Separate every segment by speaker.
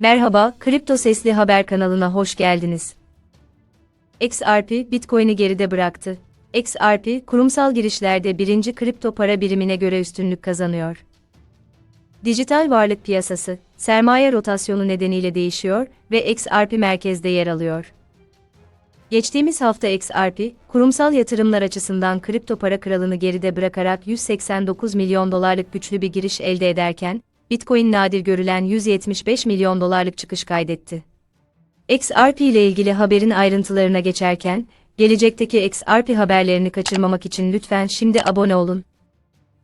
Speaker 1: Merhaba, Kripto Sesli Haber kanalına hoş geldiniz. XRP, Bitcoin'i geride bıraktı. XRP, kurumsal girişlerde birinci kripto para birimine göre üstünlük kazanıyor. Dijital varlık piyasası, sermaye rotasyonu nedeniyle değişiyor ve XRP merkezde yer alıyor. Geçtiğimiz hafta XRP, kurumsal yatırımlar açısından kripto para kralını geride bırakarak 189 milyon dolarlık güçlü bir giriş elde ederken, Bitcoin nadir görülen 175 milyon dolarlık çıkış kaydetti. XRP ile ilgili haberin ayrıntılarına geçerken, gelecekteki XRP haberlerini kaçırmamak için lütfen şimdi abone olun.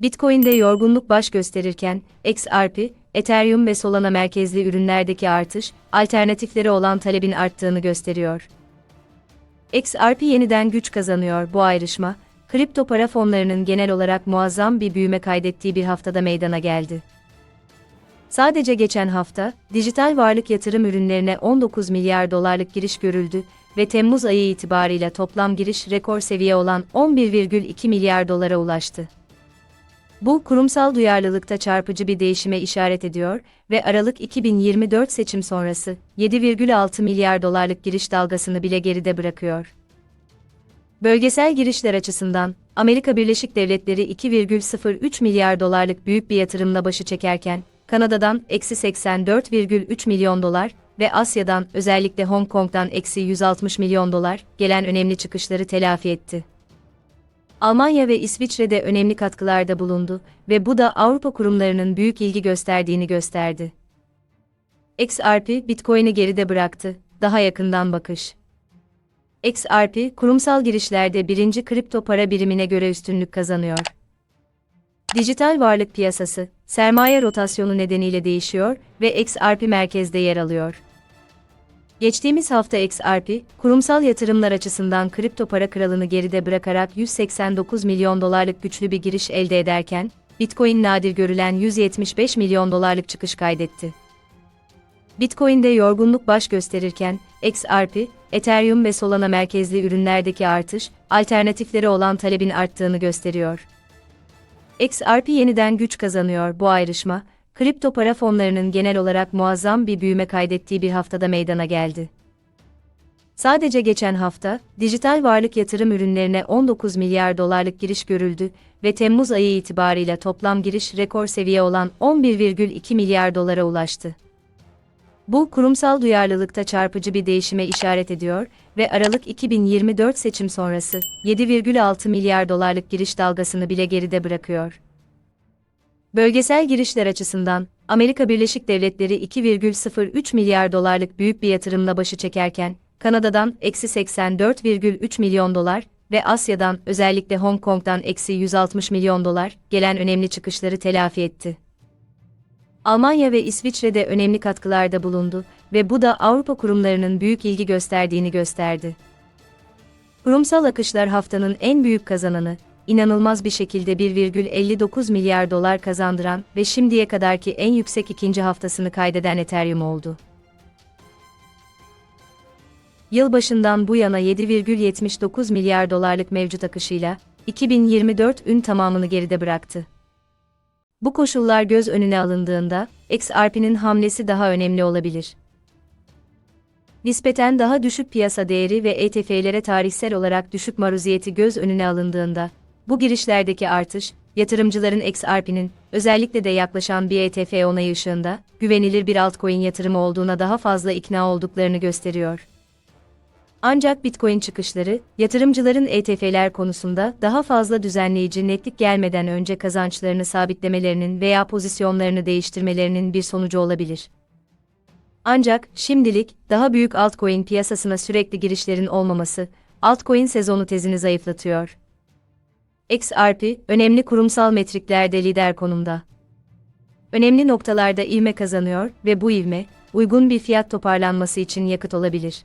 Speaker 1: Bitcoin'de yorgunluk baş gösterirken, XRP, Ethereum ve Solana merkezli ürünlerdeki artış, alternatifleri olan talebin arttığını gösteriyor. XRP yeniden güç kazanıyor bu ayrışma, kripto para fonlarının genel olarak muazzam bir büyüme kaydettiği bir haftada meydana geldi. Sadece geçen hafta, dijital varlık yatırım ürünlerine 19 milyar dolarlık giriş görüldü ve Temmuz ayı itibarıyla toplam giriş rekor seviye olan 11,2 milyar dolara ulaştı. Bu kurumsal duyarlılıkta çarpıcı bir değişime işaret ediyor ve Aralık 2024 seçim sonrası 7,6 milyar dolarlık giriş dalgasını bile geride bırakıyor. Bölgesel girişler açısından Amerika Birleşik Devletleri 2,03 milyar dolarlık büyük bir yatırımla başı çekerken Kanada'dan eksi 84,3 milyon dolar ve Asya'dan özellikle Hong Kong'dan eksi 160 milyon dolar gelen önemli çıkışları telafi etti. Almanya ve İsviçre'de önemli katkılarda bulundu ve bu da Avrupa kurumlarının büyük ilgi gösterdiğini gösterdi. XRP Bitcoin'i geride bıraktı, daha yakından bakış. XRP kurumsal girişlerde birinci kripto para birimine göre üstünlük kazanıyor. Dijital varlık piyasası, sermaye rotasyonu nedeniyle değişiyor ve XRP merkezde yer alıyor. Geçtiğimiz hafta XRP, kurumsal yatırımlar açısından kripto para kralını geride bırakarak 189 milyon dolarlık güçlü bir giriş elde ederken, Bitcoin nadir görülen 175 milyon dolarlık çıkış kaydetti. Bitcoin'de yorgunluk baş gösterirken, XRP, Ethereum ve Solana merkezli ürünlerdeki artış, alternatifleri olan talebin arttığını gösteriyor. XRP yeniden güç kazanıyor bu ayrışma, kripto para fonlarının genel olarak muazzam bir büyüme kaydettiği bir haftada meydana geldi. Sadece geçen hafta, dijital varlık yatırım ürünlerine 19 milyar dolarlık giriş görüldü ve Temmuz ayı itibarıyla toplam giriş rekor seviye olan 11,2 milyar dolara ulaştı. Bu kurumsal duyarlılıkta çarpıcı bir değişime işaret ediyor ve Aralık 2024 seçim sonrası 7,6 milyar dolarlık giriş dalgasını bile geride bırakıyor. Bölgesel girişler açısından Amerika Birleşik Devletleri 2,03 milyar dolarlık büyük bir yatırımla başı çekerken Kanada'dan eksi 84,3 milyon dolar ve Asya'dan özellikle Hong Kong'dan eksi 160 milyon dolar gelen önemli çıkışları telafi etti. Almanya ve İsviçre'de önemli katkılarda bulundu ve bu da Avrupa kurumlarının büyük ilgi gösterdiğini gösterdi. Kurumsal akışlar haftanın en büyük kazananı, inanılmaz bir şekilde 1,59 milyar dolar kazandıran ve şimdiye kadarki en yüksek ikinci haftasını kaydeden Ethereum oldu. Yılbaşından bu yana 7,79 milyar dolarlık mevcut akışıyla 2024 ün tamamını geride bıraktı. Bu koşullar göz önüne alındığında, XRP'nin hamlesi daha önemli olabilir. Nispeten daha düşük piyasa değeri ve ETF'lere tarihsel olarak düşük maruziyeti göz önüne alındığında, bu girişlerdeki artış, yatırımcıların XRP'nin, özellikle de yaklaşan bir ETF onayı ışığında, güvenilir bir altcoin yatırımı olduğuna daha fazla ikna olduklarını gösteriyor. Ancak Bitcoin çıkışları, yatırımcıların ETF'ler konusunda daha fazla düzenleyici netlik gelmeden önce kazançlarını sabitlemelerinin veya pozisyonlarını değiştirmelerinin bir sonucu olabilir. Ancak şimdilik daha büyük altcoin piyasasına sürekli girişlerin olmaması, altcoin sezonu tezini zayıflatıyor. XRP, önemli kurumsal metriklerde lider konumda. Önemli noktalarda ivme kazanıyor ve bu ivme, uygun bir fiyat toparlanması için yakıt olabilir.